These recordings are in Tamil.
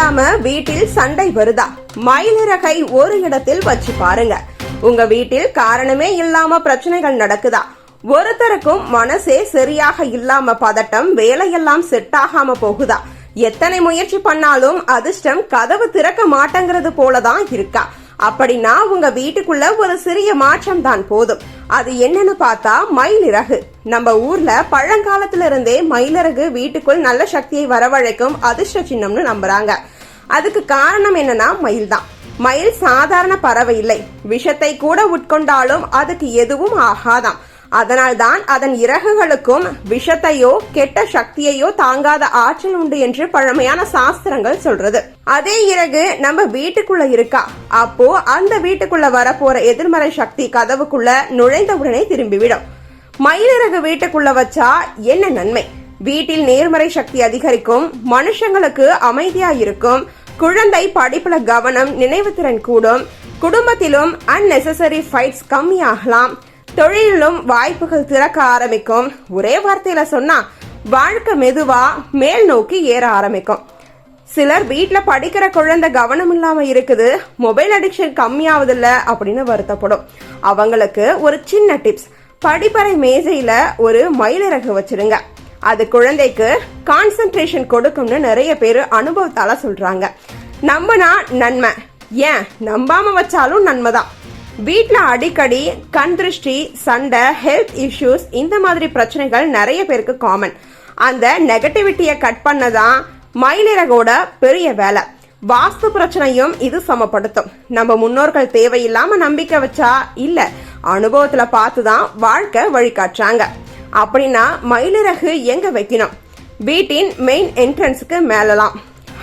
இல்லாம வீட்டில் சண்டை வருதா? மயிலிறகை ஒரு இடத்தில் வச்சு பாருங்க. உங்க வீட்டில் காரணமே இல்லாம பிரச்சனைகள் நடக்குதா? ஒருத்தருக்கும் மனசே சரியாக இல்லாம பதட்டம் வேலையெல்லாம் செட் ஆகாம போகுதா? எத்தனை முயற்சி பண்ணாலும் அதிர்ஷ்டம் கதவு திறக்க மாட்டேங்கிறது போலதான் இருக்கா? அப்படின்னா உங்க வீட்டுக்குள்ள ஒரு சிறிய மாற்றம் தான் போதும். அது என்னன்னு பார்த்தா மயிலிறகு. நம்ம ஊர்ல பழங்காலத்துல இருந்தே மயிலிறகு வீட்டுக்குள் நல்ல சக்தியை வரவழைக்கும் அதிர்ஷ்ட சின்னம்னு நம்புறாங்க. அதுக்கு காரணம் என்னன்னா மயில் தான் மயில் சாதாரண பறவை இல்லை. விஷத்தை கூட உட்கொண்டாலும் அதுக்கு எதுவும் ஆகாதான் அதனால்தான் அதன் இறகுகளுக்கும் விஷத்தையோ கெட்ட சக்தியையோ தாங்காத ஆற்றல் உண்டு என்று பழமையான சாஸ்திரங்கள் சொல்றது. அதே இறகு நம்ம வீட்டுக்குள்ள இருக்கா? அப்போ அந்த வீட்டுக்குள்ள வரப்போற எதிர்மறை சக்தி கதவுக்குள்ள நுழைந்தவுடனே திரும்பிவிடும். மயிலிறகு வீட்டுக்குள்ள வச்சா என்ன நன்மை? வீட்டில் நேர்மறை சக்தி அதிகரிக்கும் மனுஷங்களுக்கு அமைதியா இருக்கும் குழந்தை படிப்புல கவனம் நினைவுத்திறன் கூடும் குடும்பத்திலும் அன்நெசசரி ஃபைட்ஸ் கம்மியாகலாம் தொழிலிலும் வாய்ப்புகள் திறக்க ஆரம்பிக்கும். ஒரே வார்த்தையில சொன்னா வாழ்க்கை மெதுவா மேல் நோக்கி ஏற ஆரம்பிக்கும். சிலர் வீட்டில் படிக்கிற குழந்தை கவனம் இல்லாமல் இருக்குது மொபைல் அடிக்ஷன் கம்மியாவதில்ல அப்படின்னு வருத்தப்படும். அவங்களுக்கு ஒரு சின்ன டிப்ஸ் படிப்பறை மேஜையில ஒரு மயிலிறகு வச்சிருங்க. அது குழந்தைக்கு கான்சென்ட்ரேஷன் கொடுக்கும்னு நிறைய பேர் அனுபவத்தால சொல்றாங்க. நம்பினா நன்மை. ஏன்? நம்பாம வச்சாலும் நன்மைதான். வீட்டில் அடிக்கடி கண் திருஷ்டி சண்டை ஹெல்த் இஷ்யூஸ் இந்த மாதிரி பிரச்சனைகள் நிறைய பேருக்கு காமன் அந்த நெகட்டிவிட்டியை கட் பண்ண தான் மயிலிறகோட பெரிய வேலை. வாஸ்து பிரச்சனையும் இது சமப்படுத்தும். நம்ம முன்னோர்கள் தேவையில்லாம நம்பிக்கை வச்சா இல்ல. அனுபவத்துல பார்த்து தான் வாழ்க்கை வழிகாட்டுறாங்க. அப்படின்னா மயிலிறகு எங்க வைக்கணும்? வீட்டின் மெயின் என்ட்ரன்ஸுக்கு மேலலாம்.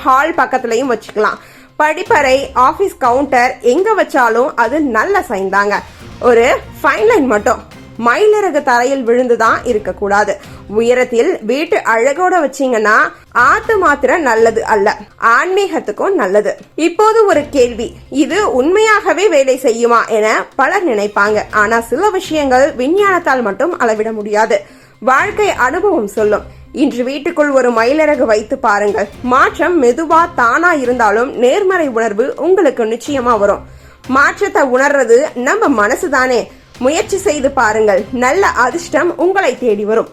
ஹால் பக்கத்துலயும் வச்சுக்கலாம். படிப்பறை ஆஃபீஸ் கவுண்டர் எங்க வச்சாலும் அது நல்ல சைன் தாங்க. ஒரு ஃபைன் லைன் மட்டும். மயிலிறகு தரையில் விழுந்துதான் இருக்கக்கூடாது. உயரத்தில் வீட்டு அழகோட வச்சீங்கன்னா ஆத்து மாத்திர நல்லது அல்ல. ஆன்மீகத்துக்கும் நல்லது. இப்போது ஒரு கேள்வி. இது உண்மையாகவே வேலை செய்யுமா என பலர் நினைப்பாங்க. ஆனா சில விஷயங்கள் விஞ்ஞானத்தால் மட்டும் அளவிட முடியாது. வாழ்க்கை அனுபவம் சொல்லும். இன்று வீட்டுக்குள் ஒரு மயிலிறகு வைத்து பாருங்கள். மாற்றம் மெதுவா தானா இருந்தாலும் நேர்மறை உணர்வு உங்களுக்கு நிச்சயமா வரும். மாற்றத்தை உணர்றது நம்ம மனசுதானே. முயற்சி செய்து பாருங்கள். நல்ல அதிர்ஷ்டம் உங்களை தேடி வரும்.